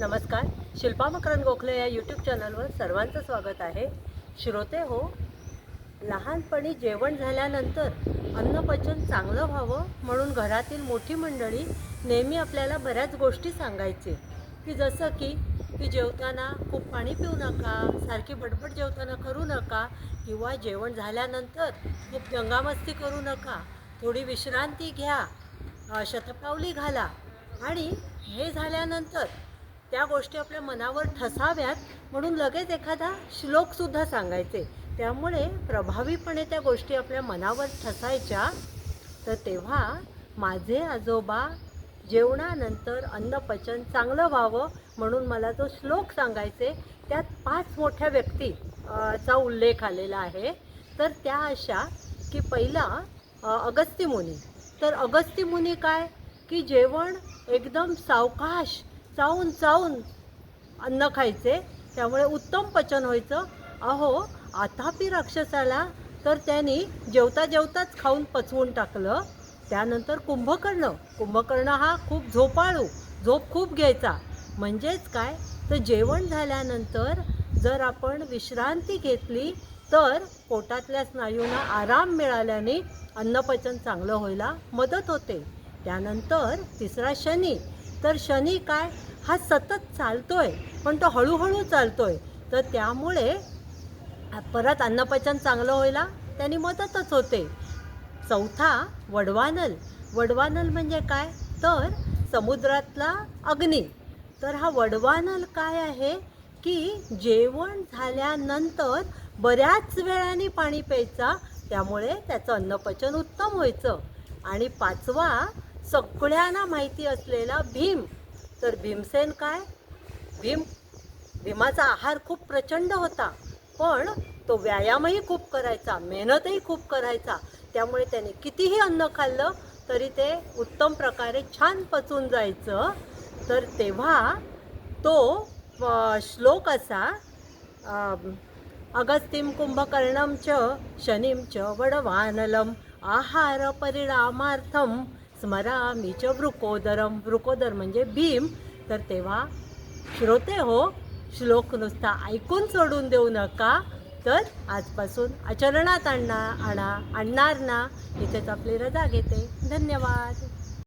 नमस्कार. शिल्पा मकरंद गोखले या यूट्यूब चॅनलवर सर्वांचं स्वागत आहे. श्रोते हो लहानपणी जेवण झाल्यानंतर अन्नपचन चांगलं व्हावं म्हणून घरातील मोठी मंडळी नेहमी आपल्याला बऱ्याच गोष्टी सांगायचे. की जसं की की जेवताना खूप पाणी पिऊ नका सारखी बडबड जेवताना करू नका किंवा जेवण झाल्यानंतर खूप दंगामस्ती करू नका थोडी विश्रांती घ्या शतपावली घाला. आणि हे झाल्यानंतर त्या गोष्टी आपल्या मनावर ठसाव्यात म्हणून लगेच एखादा श्लोकसुद्धा सांगायचे. त्यामुळे प्रभावीपणे त्या गोष्टी आपल्या मनावर ठसायच्या. तर तेव्हा माझे आजोबा जेवणानंतर अन्नपचन चांगलं व्हावं म्हणून मला जो श्लोक सांगायचे त्यात पाच मोठ्या व्यक्ती चा उल्लेख आलेला आहे. तर त्या अशा की पहिला अ, मुनी. तर अगस्त्य मुनी काय? की जेवण एकदम सावकाश चावून चावून अन्न खायचे त्यामुळे उत्तम पचन व्हायचं. अहो आतापी राक्षसाला तर त्यांनी जेवता जेवताच खाऊन पचवून टाकलं. त्यानंतर कुंभकर्ण. कुंभकर्ण हा खूप झोपाळू झोप खूप घ्यायचा. म्हणजेच काय? तर जेवण झाल्यानंतर जर आपण विश्रांती घेतली तर पोटातल्या स्नायूंना आराम मिळाल्याने अन्नपचन चांगलं व्हायला मदत होते. त्यानंतर तिसरा शनी. तर शनी काय? हा सतत चालतोय पण तो हळूहळू चालतोय. तर त्यामुळे परत अन्नपचन चांगलं व्हायला त्यांनी मदतच होते. चौथा वडवानल. वडवानल म्हणजे काय? तर समुद्रातला अग्नी. तर हा वडवानल काय आहे? की जेवण झाल्यानंतर बऱ्याच वेळाने पाणी प्यायचा त्यामुळे त्याचं अन्नपचन उत्तम व्हायचं. आणि पाचवा सगळ्यांना माहिती असलेला भीम. तर भीमसेन काय? भीम भीमाचा आहार खूप प्रचंड होता पण तो व्यायामही खूप करायचा मेहनतही खूप करायचा. त्यामुळे त्याने कितीही अन्न खाल्लं तरी ते उत्तम प्रकारे छान पचून जायचं. तर तेव्हा तो श्लोक असा अगस्तिम कुंभकर्णम च शनिम च वडवानलम आहार परिणामार्थम स्मरामी च वृकोदरम वृकोदर म्हणजे भीम। तर तेव्हा श्रोते हो श्लोक नुसता ऐकून सोडून देऊ नका तर आजपासून आचरणात आणणार आणा आणणार ना इथेच आपली रजा घेते. धन्यवाद.